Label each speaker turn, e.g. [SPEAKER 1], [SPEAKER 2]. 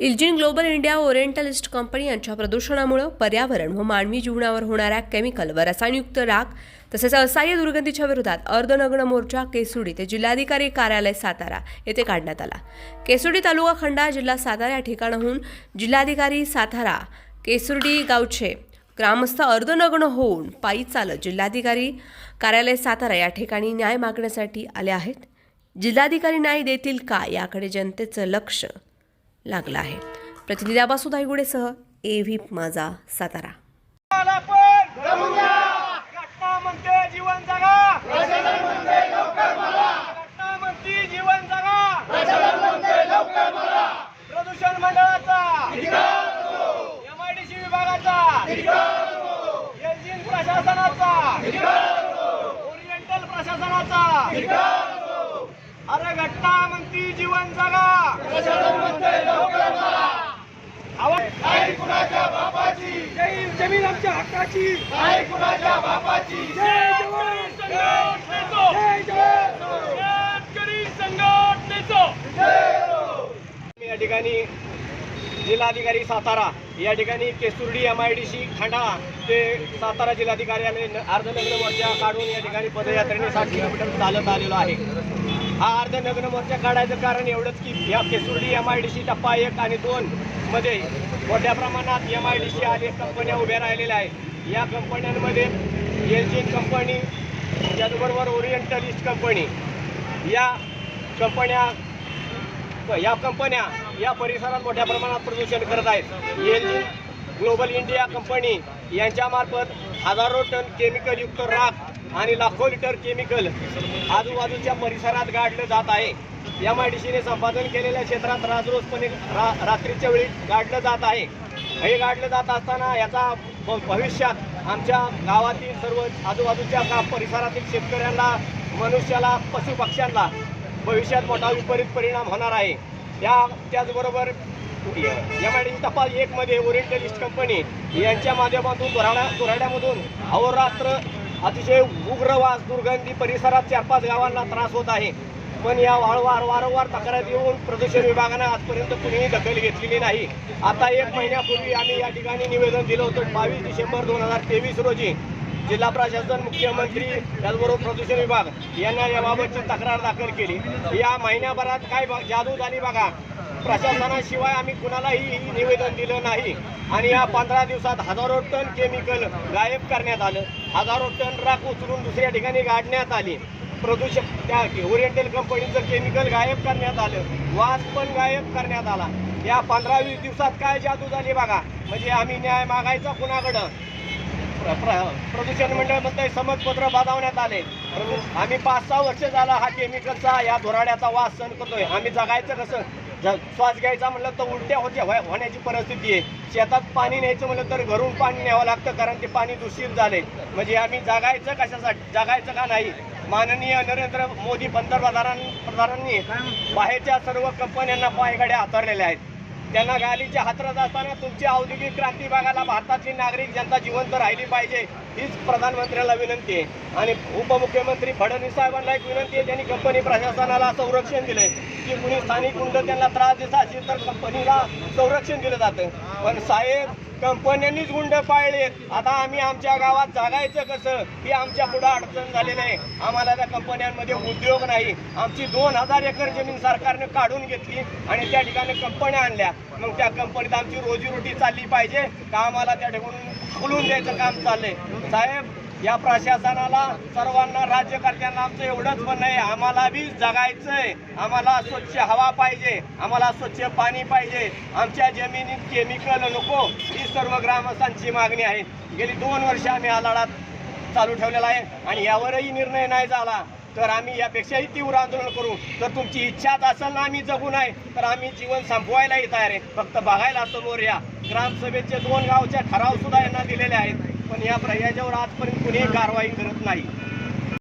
[SPEAKER 1] Iljin global India orientalist company यांच्या प्रदूषणामुळे पर्यावरण व मानवी जीवनावर होणाऱ्या केमिकल व रसायनयुक्त राख तसेच असह्य दुर्गंधीच्या विरोधात अर्धनग्न मोर्चा केसुडी ते जिल्हाधिकारी कार्यालय सातारा येथे काढण्यात आला. केसुडी तालुका खंडा जिल्हा सातारा या ठिकाणाहून जिल्हाधिकारी सातारा केसुर्डी गावचे ग्रामस्थ अर्धनग्न होऊन पायी चालत जिल्हाधिकारी कार्यालय सातारा या ठिकाणी न्याय मागण्यासाठी आले आहेत. जिल्हाधिकारी न्याय देतील का याकडे जनतेचं लक्ष लागलं आहे. प्रतिनिधी आबासू धायगुडेसह ए व्ही माझा सातारा.
[SPEAKER 2] प्रदूषण मंडळाचा! एमआयडीसी विभागाचा! एलजीन प्रशासनाचा! ओरिएंटल प्रशासनाचा! अरे घटना म्हणती जीवन जगा आवाज नाही कुणाच्या बापाची? जय जमीन आमच्या हक्काची. नाही कुणाच्या बापाची? जय जवान. संघटनेचो जय जवान. शेतकरी संघटनेचो या ठिकाणी जिल्हाधिकारी सातारा या ठिकाणी Kesurdi M I D C खंडा ते सातारा जिल्हाधिकाऱ्याने अर्धनग्न मोर्चा काढून या ठिकाणी पदयात्रेने साठ किलोमीटर चालत आलेलो आहे. हा अर्धनग्न मोर्चा काढायचं कारण एवढंच की या Kesurdi M I D C टप्पा एक आणि दोन मध्ये मोठ्या प्रमाणात एम आय डी सी अनेक कंपन्या उभ्या राहिलेल्या आहेत. या कंपन्यांमध्ये एल जी कंपनी त्याचबरोबर ओरिएंटलिस्ट कंपनी. या कंपन्या या कंपन्या या परिसरात मोठ्या प्रमाणात प्रदूषण करत आहेत. L G global India company यांच्यामार्फत हजारो टन केमिकलयुक्त राख आणि लाखो लिटर केमिकल आजूबाजूच्या परिसरात गाडलं जात आहे. एम आय डी सीने संपादन केलेल्या क्षेत्रात राजरोजपणे रा रात्रीच्या वेळी गाडलं जात आहे. हे गाडलं जात असताना याचा भ- भविष्यात आमच्या गावातील सर्व आजूबाजूच्या का परिसरातील शेतकऱ्यांना मनुष्याला पशुपक्ष्यांना भविष्यात मोठा विपरीत परिणाम होणार आहे. या त्याचबरोबर एम आय डी टपाल एकमध्ये ओरिएंटलिस्ट कंपनी यांच्या माध्यमातून दोराड्या दोराड्यामधून अहोरात्र अतिशय उग्र वास दुर्गंधी परिसरात चार पाच गावांना त्रास होत आहे. पण या वारंवार वारंवार तक्रार येऊन प्रदूषण विभागानं आजपर्यंत कुणीही दखल घेतलेली नाही. आता एक महिन्यापूर्वी आम्ही या ठिकाणी निवेदन दिलं होतं. बावीस डिसेंबर दोन हजार तेवीस रोजी जिल्हा प्रशासन मुख्यमंत्री त्याचबरोबर प्रदूषण विभाग यांना याबाबतची तक्रार दाखल केली. या महिन्याभरात काय जादू झाली बघा. प्रशासनाशिवाय आम्ही कुणालाही निवेदन दिलं नाही. आणि या पंधरा दिवसात हजारो टन केमिकल गायब करण्यात आलं. हजारो टन राख उचलून दुसऱ्या ठिकाणी गाडण्यात आली. प्रदूषण त्या ओरिएंटल कंपनीचं केमिकल गायब करण्यात आलं. वास पण गायब करण्यात आला. या पंधरा वीस दिवसात काय जादू झाली बघा. म्हणजे आम्ही न्याय मागायचा कुणाकडं? प्रदूषण मंडळ म्हणतंय समजपत्र बजावण्यात आले. आम्ही पाच सहा वर्ष झाला हा केमिकलचा या धुराड्याचा वास सहन करतोय. आम्ही जगायचं कसं? ज- श्वास घ्यायचा म्हणलं तर उलट्या होत्या व्हाय- होण्याची परिस्थिती आहे. शेतात पाणी न्यायचं म्हणलं तर घरून पाणी न्यावं लागतं कारण ते पाणी दूषित झाले. म्हणजे आम्ही जगायचं कशासाठी? जगायचं का नाही? माननीय नरेंद्र मोदी पंतप्रधान प्रधानांनी बाहेरच्या सर्व कंपन्यांना पायगाड्या हातरलेल्या आहेत. त्यांना गालीच्या हातरात असताना तुमची औद्योगिक क्रांती भागाला भारताची नागरिक जनता जिवंत राहिली पाहिजे. हीच प्रधानमंत्र्याला विनंती आहे. आणि उपमुख्यमंत्री फडणवीस साहेबांना एक विनंती आहे त्यांनी कंपनी प्रशासनाला संरक्षण दिले की कुणी स्थानिक गुंड त्यांना त्रास देत असेल तर कंपनीला संरक्षण दिलं जातं. पण साहेब कंपन्यांनीच गुंड पाळले आता आम्ही आमच्या गावात जागायचं कसं? ही आमच्या पुढं अडचण झाली आहे. आम्हाला त्या कंपन्यांमध्ये उद्योग नाही. आमची दोन हजार एकर जमीन सरकारने काढून घेतली आणि त्या ठिकाणी कंपन्या आणल्या. मग त्या कंपनीत आमची रोजीरोटी चालली पाहिजे. का आम्हाला त्या ठिकाणून खुलून द्यायचं काम चाललंय. साहेब या प्रशासनाला सर्वांना राज्यकर्त्यांना आमचं एवढंच म्हणणं आहे. आम्हाला बी जगायचंय. आम्हाला स्वच्छ हवा पाहिजे. आम्हाला स्वच्छ पाणी पाहिजे. आमच्या जमिनीत केमिकल नको. ही सर्व ग्रामस्थांची मागणी आहे. गेली दोन वर्ष आम्ही हा लढा चालू ठेवलेला आहे आणि यावरही निर्णय नाही झाला. तर आम्ही यापेक्षाही तीव्र आंदोलन करू. तर तुमची इच्छाच असेल ना आम्ही जगू नाही तर आम्ही जीवन संपवायलाही तयार आहे. फक्त बघायला समोर या. ग्रामसभेचे दोन गावच्या ठराव सुद्धा यांना दिलेले आहेत. पण या याच्यावर आजपर्यंत कुणीही कारवाई करत नाही.